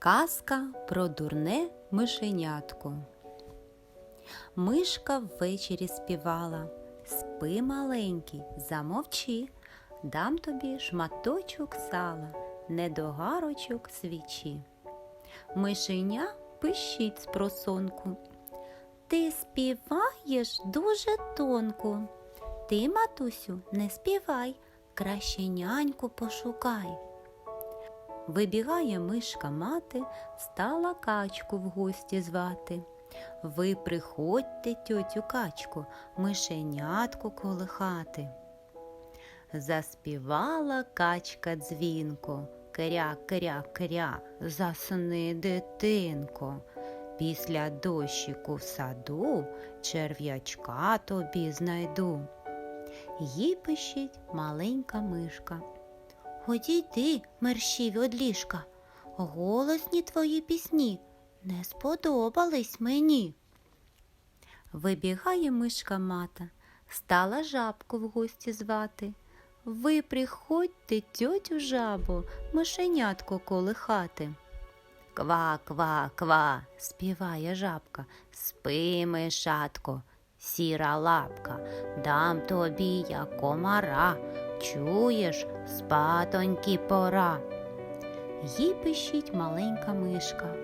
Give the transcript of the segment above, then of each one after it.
Казка про дурне мишенятко. Мишка ввечері співала. Спи, маленький, замовчи, дам тобі шматочок сала, недогарочок свічі. Мишеня пищить з просонку. Ти співаєш дуже тонко. Ти, матусю, не співай, краще няньку пошукай. Вибігає мишка мати, стала качку в гості звати. Ви приходьте, тьотю качку, мишенятку колихати. Заспівала качка дзвінко, кря, кря, кря, засни, дитинко. Після дощику в саду черв'ячка тобі знайду. Їй пищить маленька мишка. Одійди, мерщій од ліжка, голосні твої пісні не сподобались мені. Вибігає мишка мата, стала жабку в гості звати. Ви приходьте, тьотю жабу, мишенятко колихати. Ква, ква, ква, співає жабка, спи, мишатко, сіра лапка, дам тобі я комара. Чуєш, спатоньки пора. Їй пищить маленька мишка.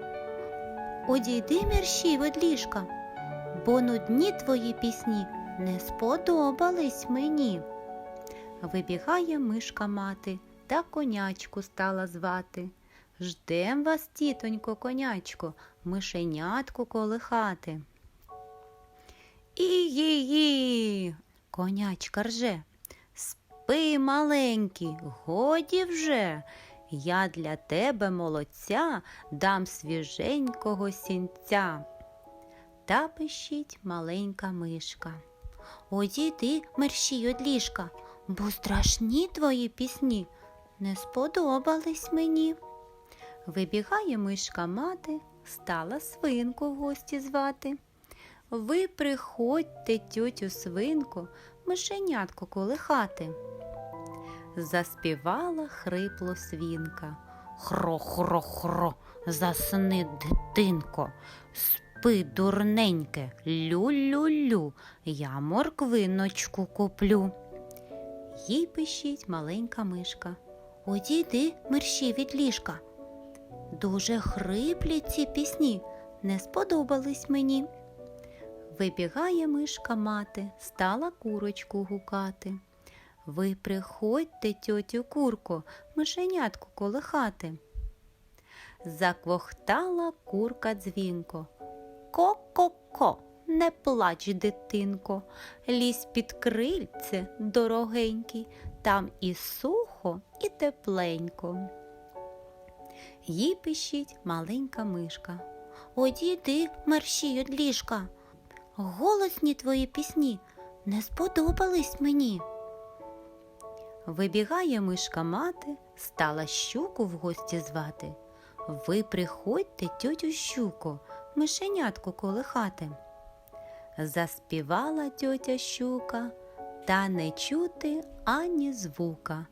Одійди мерщій від ліжка, бо нудні твої пісні не сподобались мені. Вибігає мишка мати та конячку стала звати. Ждем вас, тітонько, конячко, мишенятку колихати. І-ї-ї, конячка рже. Спи, маленький, годі вже. Я для тебе молодця дам свіженького сінця. Та пищить маленька мишка. Одійди, мерщій од ліжка, бо страшні твої пісні не сподобались мені. Вибігає мишка мати, стала свинку в гості звати. Ви приходьте, тютю свинку, мишенятко колихати. Заспівала хрипло свінка. Хро-хро-хро, засни, дитинко, спи, дурненьке, лю-лю-лю, я морквиночку куплю. Їй пищить маленька мишка. Одійди, мерщій від ліжка. Дуже хриплі ці пісні, не сподобались мені. Вибігає мишка мати, стала курочку гукати. Ви приходьте, тьотю курко, мишенятку колихати. Заквохтала курка дзвінко. Ко-ко-ко, не плач, дитинко, лізь під крильце, дорогенький, там і сухо, і тепленько. Їй пищить маленька мишка. Одійди, мерщій од ліжка. Голосні твої пісні не сподобались мені. Вибігає мишка мати, стала щуку в гості звати. Ви приходьте, тьотю щуко, мишенятку колихати. Заспівала тьотя щука, та не чути ані звука.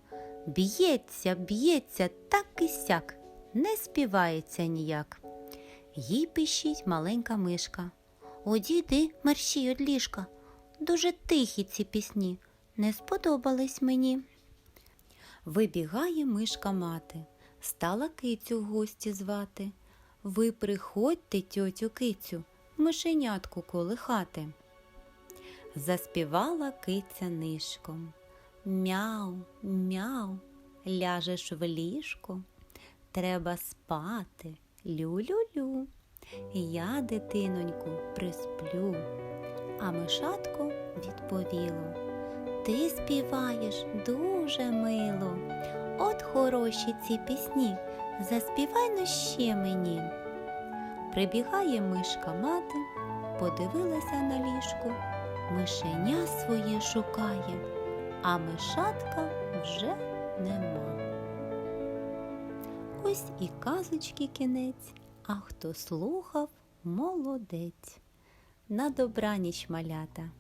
Б'ється, б'ється, так і сяк, не співається ніяк. Їй пищить маленька мишка. Одійди, мерщій од ліжка. Дуже тихі ці пісні, не сподобались мені. Вибігає мишка мати, стала кицю в гості звати. Ви приходьте, тьотю кицю, мишенятку колихати. Заспівала киця нишком. Мяу, мяу, ляжеш в ліжко. Треба спати, лю-лю-лю. Я, дитиноньку, присплю. А мишатко відповіло Ти співаєш дуже мило. От хороші ці пісні, заспівай но ще мені. Прибігає мишка мати, подивилася на ліжко, мишеня своє шукає, а мишатка вже нема. Ось і казочки кінець. А хто слухав, молодець. На добраніч малята.